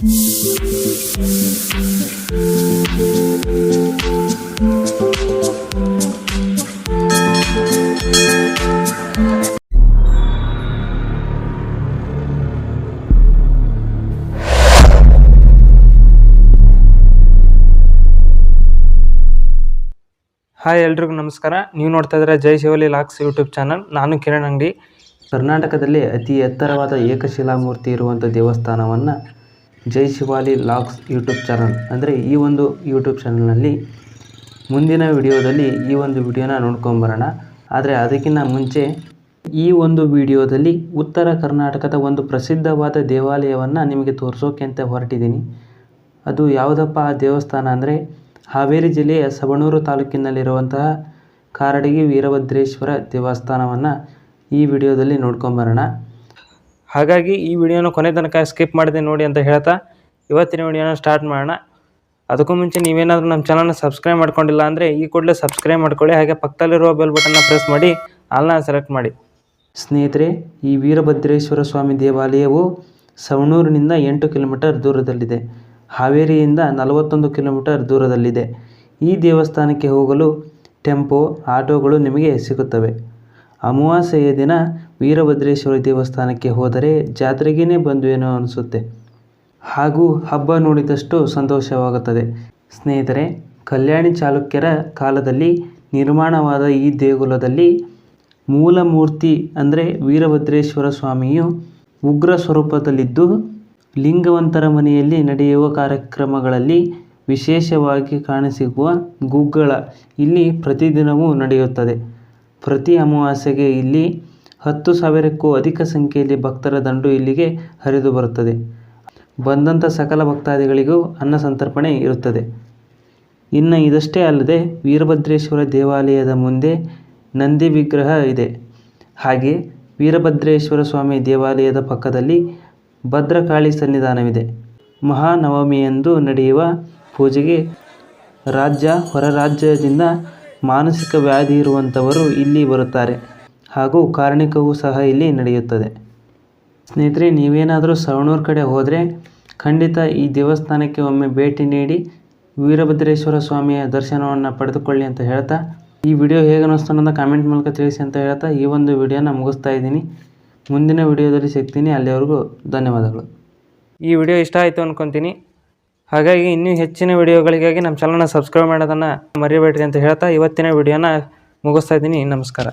Hi ಎಲ್ರಿಗೂ ನಮಸ್ಕಾರ. ನೀವು ನೋಡ್ತಾ ಇದ್ರೆ ಜೈ ಶಿವಲಿ ಲಾಕ್ಸ್ ಯೂಟ್ಯೂಬ್ ಚಾನಲ್. ನಾನು ಕಿರಣ್ ಅಂಗಡಿ. ಕರ್ನಾಟಕದಲ್ಲಿ ಅತಿ ಎತ್ತರವಾದ ಏಕಶಿಲಾ ಮೂರ್ತಿ ಇರುವಂಥ ದೇವಸ್ಥಾನವನ್ನು ಜೈ ಶಿವಾಲಿ ಲಾಕ್ಸ್ ಯೂಟ್ಯೂಬ್ ಚಾನಲ್. ಅಂದರೆ ಈ ಒಂದು ಯೂಟ್ಯೂಬ್ ಚಾನಲ್ನಲ್ಲಿ ಮುಂದಿನ ವಿಡಿಯೋದಲ್ಲಿ ಈ ಒಂದು ವಿಡಿಯೋನ ನೋಡ್ಕೊಂಬರೋಣ. ಆದರೆ ಅದಕ್ಕಿಂತ ಮುಂಚೆ ಈ ಒಂದು ವಿಡಿಯೋದಲ್ಲಿ ಉತ್ತರ ಕರ್ನಾಟಕದ ಒಂದು ಪ್ರಸಿದ್ಧವಾದ ದೇವಾಲಯವನ್ನು ನಿಮಗೆ ತೋರಿಸೋಕೆ ಅಂತ ಹೊರಟಿದ್ದೀನಿ. ಅದು ಯಾವುದಪ್ಪ, ಆ ದೇವಸ್ಥಾನ ಅಂದರೆ ಹಾವೇರಿ ಜಿಲ್ಲೆಯ ಸವಣೂರು ತಾಲೂಕಿನಲ್ಲಿರುವಂತಹ ಕಾರಡಗಿ ವೀರಭದ್ರೇಶ್ವರ ದೇವಸ್ಥಾನವನ್ನು ಈ ವಿಡಿಯೋದಲ್ಲಿ ನೋಡ್ಕೊಂಬರೋಣ. ಹಾಗಾಗಿ ಈ ವಿಡಿಯೋನ ಕೊನೆ ತನಕ ಸ್ಕಿಪ್ ಮಾಡಿದೆ ನೋಡಿ ಅಂತ ಹೇಳ್ತಾ ಇವತ್ತಿನ ವಿಡಿಯೋನ ಸ್ಟಾರ್ಟ್ ಮಾಡೋಣ. ಅದಕ್ಕೂ ಮುಂಚೆ ನೀವೇನಾದರೂ ನಮ್ಮ ಚಾನಲ್ನ ಸಬ್ಸ್ಕ್ರೈಬ್ ಮಾಡ್ಕೊಂಡಿಲ್ಲ ಅಂದರೆ ಈ ಕೂಡಲೇ ಸಬ್ಸ್ಕ್ರೈಬ್ ಮಾಡ್ಕೊಳ್ಳಿ. ಹಾಗೆ ಪಕ್ಕದಲ್ಲಿರುವ ಬೆಲ್ ಬಟನ್ನ ಪ್ರೆಸ್ ಮಾಡಿ, ಆಲ್ನ ಸೆಲೆಕ್ಟ್ ಮಾಡಿ. ಸ್ನೇಹಿತರೆ, ಈ ವೀರಭದ್ರೇಶ್ವರ ಸ್ವಾಮಿ ದೇವಾಲಯವು ಸವಣೂರಿನಿಂದ ಎಂಟು ಕಿಲೋಮೀಟರ್ ದೂರದಲ್ಲಿದೆ. ಹಾವೇರಿಯಿಂದ ನಲವತ್ತೊಂದು ಕಿಲೋಮೀಟರ್ ದೂರದಲ್ಲಿದೆ. ಈ ದೇವಸ್ಥಾನಕ್ಕೆ ಹೋಗಲು ಟೆಂಪೋ, ಆಟೋಗಳು ನಿಮಗೆ ಸಿಗುತ್ತವೆ. ಅಮಾವಾಸ್ಯೆಯ ದಿನ ವೀರಭದ್ರೇಶ್ವರ ದೇವಸ್ಥಾನಕ್ಕೆ ಹೋದರೆ ಜಾತ್ರೆಗೇ ಬಂದು ಏನೋ ಅನಿಸುತ್ತೆ. ಹಾಗೂ ಹಬ್ಬ ನೋಡಿದಷ್ಟು ಸಂತೋಷವಾಗುತ್ತದೆ. ಸ್ನೇಹಿತರೆ, ಕಲ್ಯಾಣಿ ಚಾಲುಕ್ಯರ ಕಾಲದಲ್ಲಿ ನಿರ್ಮಾಣವಾದ ಈ ದೇಗುಲದಲ್ಲಿ ಮೂಲ ಮೂರ್ತಿ ಅಂದರೆ ವೀರಭದ್ರೇಶ್ವರ ಸ್ವಾಮಿಯು ಉಗ್ರ ಸ್ವರೂಪದಲ್ಲಿದ್ದು, ಲಿಂಗವಂತರ ಮನೆಯಲ್ಲಿ ನಡೆಯುವ ಕಾರ್ಯಕ್ರಮಗಳಲ್ಲಿ ವಿಶೇಷವಾಗಿ ಕಾಣಸಿಗುವ ಗುಗ್ಗಳ ಇಲ್ಲಿ ಪ್ರತಿದಿನವೂ ನಡೆಯುತ್ತದೆ. ಪ್ರತಿ ಅಮಾವಾಸ್ಯೆಗೆ ಇಲ್ಲಿ ಹತ್ತು ಸಾವಿರಕ್ಕೂ ಅಧಿಕ ಸಂಖ್ಯೆಯಲ್ಲಿ ಭಕ್ತರ ದಂಡು ಇಲ್ಲಿಗೆ ಹರಿದು ಬರುತ್ತದೆ. ಬಂದಂಥ ಸಕಲ ಭಕ್ತಾದಿಗಳಿಗೂ ಅನ್ನ ಸಂತರ್ಪಣೆ ಇರುತ್ತದೆ. ಇನ್ನು ಇದಷ್ಟೇ ಅಲ್ಲದೆ ವೀರಭದ್ರೇಶ್ವರ ದೇವಾಲಯದ ಮುಂದೆ ನಂದಿ ವಿಗ್ರಹ ಇದೆ. ಹಾಗೆ ವೀರಭದ್ರೇಶ್ವರ ಸ್ವಾಮಿ ದೇವಾಲಯದ ಪಕ್ಕದಲ್ಲಿ ಭದ್ರಕಾಳಿ ಸನ್ನಿಧಾನವಿದೆ. ಮಹಾನವಮಿಯಂದು ನಡೆಯುವ ಪೂಜೆಗೆ ರಾಜ್ಯ ಹೊರ ರಾಜ್ಯದಿಂದ ಮಾನಸಿಕ ವ್ಯಾಧಿ ಇರುವಂಥವರು ಇಲ್ಲಿ ಬರುತ್ತಾರೆ. ಹಾಗೂ ಕಾರ್ಣಿಕವೂ ಸಹ ಇಲ್ಲಿ ನಡೆಯುತ್ತದೆ. ಸ್ನೇಹಿತರೆ, ನೀವೇನಾದರೂ ಸವಣೂರು ಕಡೆ ಹೋದರೆ ಖಂಡಿತ ಈ ದೇವಸ್ಥಾನಕ್ಕೆ ಒಮ್ಮೆ ಭೇಟಿ ನೀಡಿ ವೀರಭದ್ರೇಶ್ವರ ಸ್ವಾಮಿಯ ದರ್ಶನವನ್ನು ಪಡೆದುಕೊಳ್ಳಿ ಅಂತ ಹೇಳ್ತಾ, ಈ ವಿಡಿಯೋ ಹೇಗೆ ಅನ್ನಿಸ್ತು ಕಾಮೆಂಟ್ ಮೂಲಕ ತಿಳಿಸಿ ಅಂತ ಹೇಳ್ತಾ, ಈ ಒಂದು ವಿಡಿಯೋನ ಮುಗಿಸ್ತಾ ಇದ್ದೀನಿ. ಮುಂದಿನ ವಿಡಿಯೋದಲ್ಲಿ ಸಿಗ್ತೀನಿ. ಅಲ್ಲಿವರೆಗೂ ಧನ್ಯವಾದಗಳು. ಈ ವಿಡಿಯೋ ಇಷ್ಟ ಆಯಿತು ಅನ್ಕೊತೀನಿ. ಹಾಗಾಗಿ ಇನ್ನೂ ಹೆಚ್ಚಿನ ವಿಡಿಯೋಗಳಿಗಾಗಿ ನಮ್ಮ ಚಾನಲ್ನ ಸಬ್ಸ್ಕ್ರೈಬ್ ಮಾಡೋದನ್ನು ಮರಿಬೇಡ್ರಿ ಅಂತ ಹೇಳ್ತಾ ಇವತ್ತಿನ ವಿಡಿಯೋನ ಮುಗಿಸ್ತಾ ಇದ್ದೀನಿ. ನಮಸ್ಕಾರ.